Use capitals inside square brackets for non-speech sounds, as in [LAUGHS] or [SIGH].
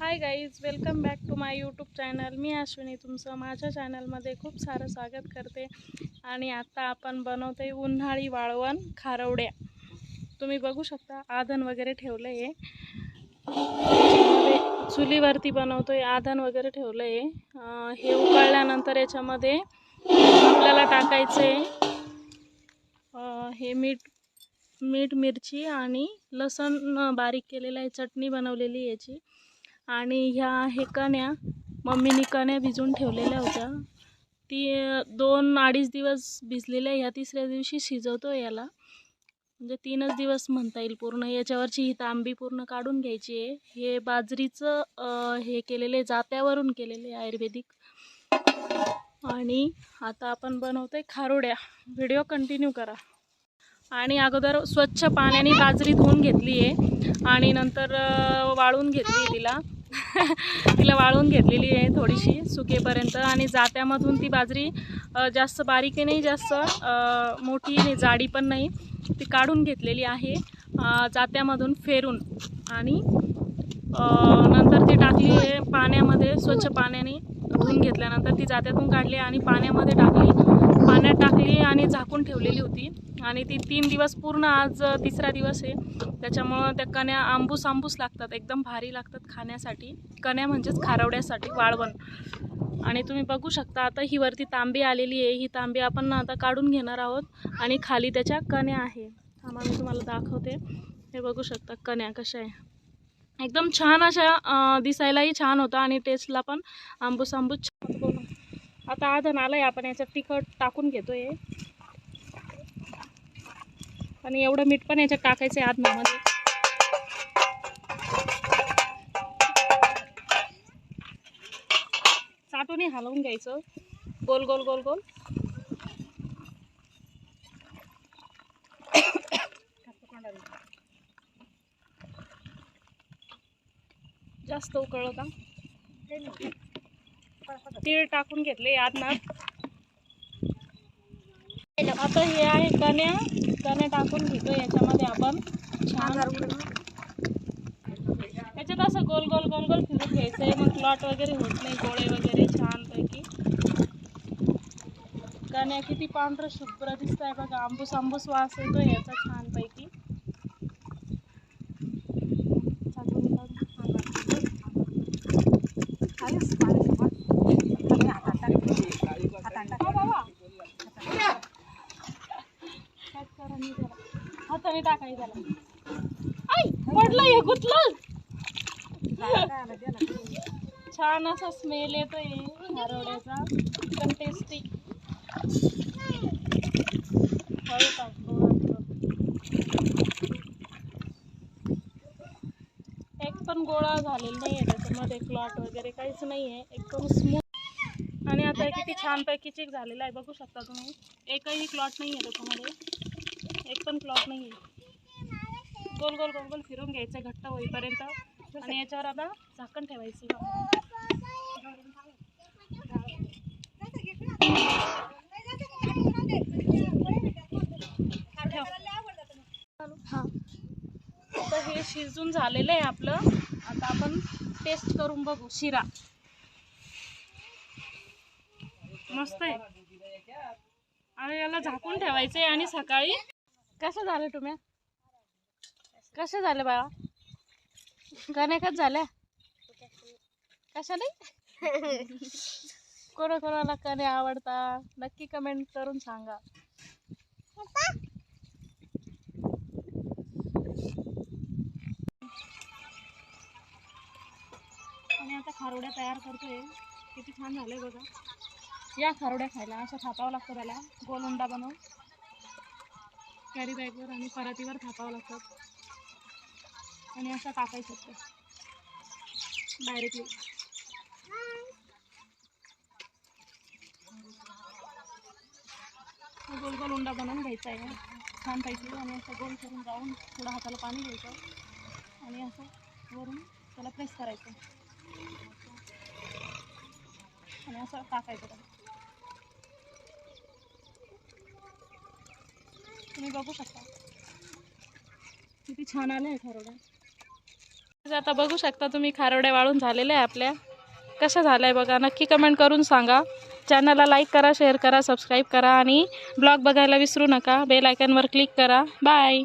Hi guys welcome back to my YouTube channel मी अश्विनी तुमचं माझ्या चॅनलमध्ये खूप सारं स्वागत करते. आणि आता आपण बनवते उन्हाळी वाळवण खारवड्या. तुम्ही बघू शकता आधन वगैरे ठेवलं आहे चुलीवरती बनवतो आहे आधन वगैरे ठेवलं आहे हे उकळल्यानंतर याच्यामध्ये आपल्याला टाकायचं आहे हे मीठ मीठ मिरची आणि लसण बारीक केलेलं आहे चटणी बनवलेली आहे याची. आणि ह्या हे कण्या मम्मीनी कण्या भिजून ठेवलेल्या होत्या. ती दोन अडीच दिवस भिजलेल्या ह्या तिसऱ्या दिवशी शिजवतो याला. म्हणजे तीनच दिवस म्हणता येईल पूर्ण. याच्यावरची ही तांबी पूर्ण काढून घ्यायची आहे. हे बाजरीचं हे केलेलं आहे जात्यावरून केलेलं आहे आयुर्वेदिक. आणि आता आपण बनवतो आहे खारोड्या. व्हिडिओ कंटिन्यू करा. आणि अगोदर स्वच्छ पाण्याने बाजरी धुवून घेतली आहे. आणि नंतर वाळून घेतली तिला. [LAUGHS] तिला वाळून घेतलेली आहे थोडीशी सुकेपर्यंत आणि जात्यामधून ती बाजरी जास्त बारीकही नाही जास्त मोठी नाही जाडी पण नाही. ती काढून घेतलेली आहे. जात्यामधून फेरून आणि नंतर ती टाकली आहे पाण्यामध्ये स्वच्छ पाण्याने. धुवून घेतल्यानंतर ती जात्यातून काढली आणि पाण्यामध्ये टाकली. पाण्यात टाकली आणि झाकून ठेवलेली होती. आणि ती तीन दिवस पूर्ण आज तिसरा दिवस आहे. त्याच्यामुळं त्या कण्या आंबूस आंबूस लागतात एकदम भारी लागतात खाण्यासाठी. कण्या म्हणजेच खारवड्यासाठी वाळवण. आणि तुम्ही बघू शकता आता ही वरती तांबी आलेली आहे. ही तांबी आपण आता काढून घेणार आहोत. आणि खाली त्याच्या कण्या आहे. थांबा मी तुम्हाला दाखवते. हे बघू शकता कण्या कशा आहे. एकदम छान अशा दिसायलाही छान होतं आणि टेस्टला पण आंबूस आंबूस छान होतं. आता आधन आलंय आपण याच्यात तिखट टाकून घेतोय. आणि एवढं मीठ पण याच्यात टाकायचं आहे आधनामध्ये चाटून हलवून घ्यायचं. गोल गोल गोल गोल. जास्त उकळलं तीळ टाकून घेतले आदनात आता हे आहे कण्या. कण्या टाकून घेतो याच्यामध्ये आपण. छान. याच्यात असं गोल गोल गोल गोल फिरून घ्यायचं आहे मग क्लॉट वगैरे होत नाही. गोळे वगैरे छानपैकी. कण्या किती पांढरं शुभ्र दिसत आहे बघा आंबूस आंबूस वास येतो याचा छानपैकी. त्याला पडलं हे गुतलं। छान असा स्मेल येतोय हरवड्याचा एकदम टेस्टी एक पण गोळा झालेला नाही त्याच्यामध्ये क्लॉट वगैरे काहीच नाही एकदम स्मूथ आणि आता किती छानपैकी चिक झालेला आहे, बघू शकता तुम्ही. एकही क्लॉट नाही आहे त्याच्यामध्ये. पण क्लॉट नाही गोल गोल गोल गोल फिरून घ्यायचं घट्ट होईपर्यंत. आणि याच्यावर आता झाकण ठेवायचं. हां आता हे शिजून झालेलं आहे आपलं. आता आपण टेस्ट करून बघू. शिरा. मस्त आहे. आणि याला झाकून ठेवायचं आहे आणि सकाळी कसं झालं तुम्ही? कसं झालं बाळा? गणेकच झाल्या? कशा नाही कोणा कोणाला कणे आवडतात नक्की कमेंट करून सांगा. आणि आता खारोड्या तयार करतोय. किती छान झालंय बघा. या खारोड्या खायला. अशा थापावं लागतं त्याला. गोल उंडा बनवून. कॅरी बॅगवर आणि परातीवर थापावं लागतं आणि असं टाकायचं असतं डायरेक्टली गोल गोल उंडा बनवून घ्यायचा आहे. छान पाहिजे आणि असं गोल करून जाऊन थोडं हाताला पाणी घ्यायचं. आणि असं वरून त्याला प्रेस करायचं. आणि असं टाकायचं तुम्ही बघू शकता. किती छान आले खारोड्या आता बघू शकता तुम्ही खारोड्या वाळून झालेल्या आहे आपल्या. कशा झाल्या आहे बघा नक्की कमेंट करून सांगा. चॅनलला लाईक करा शेअर करा सबस्क्राईब करा आणि ब्लॉग बघायला विसरू नका. बेल आयकनवर क्लिक करा. बाय